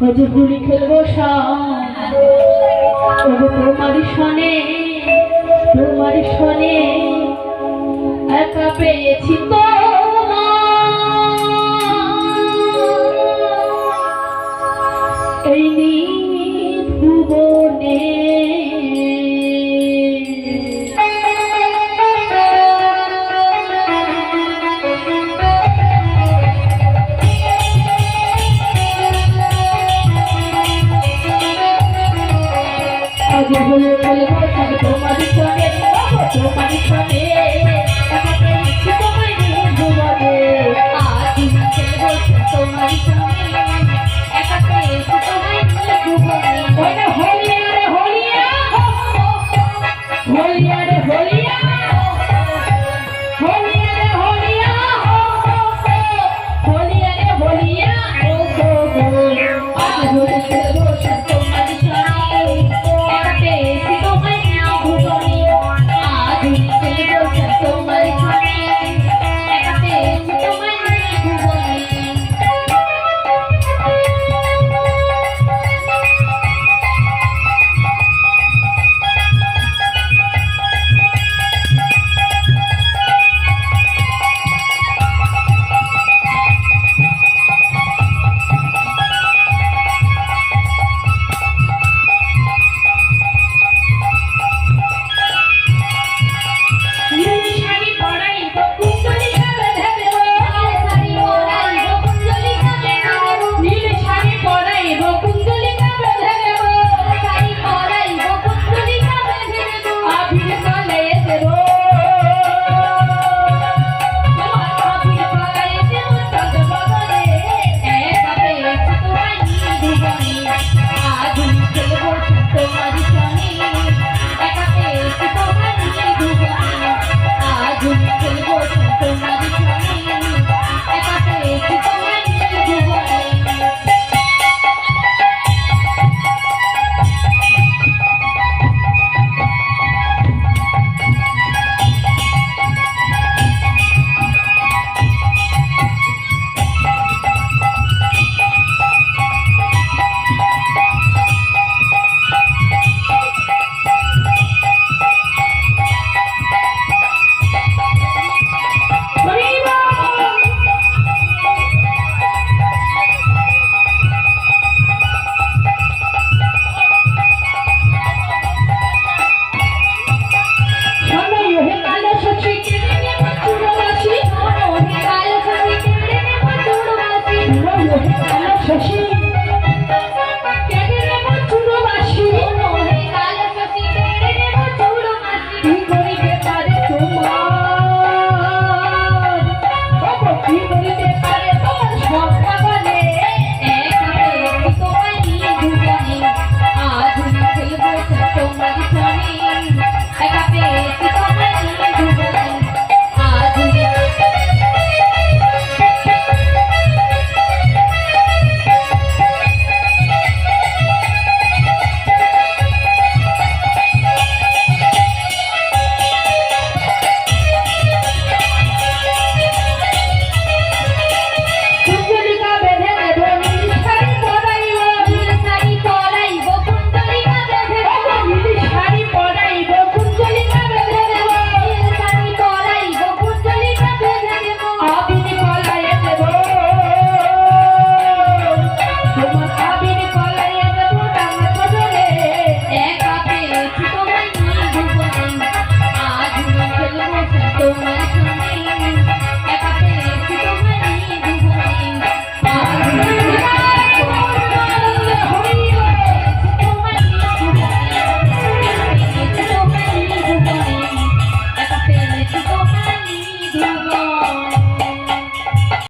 আজ হোলি খেলব সব। তোমার সনে তোমার সনে একা পেয়েছি তো এই ভুবনে তোমার সনে তোমার সনে একা পেয়েছি তো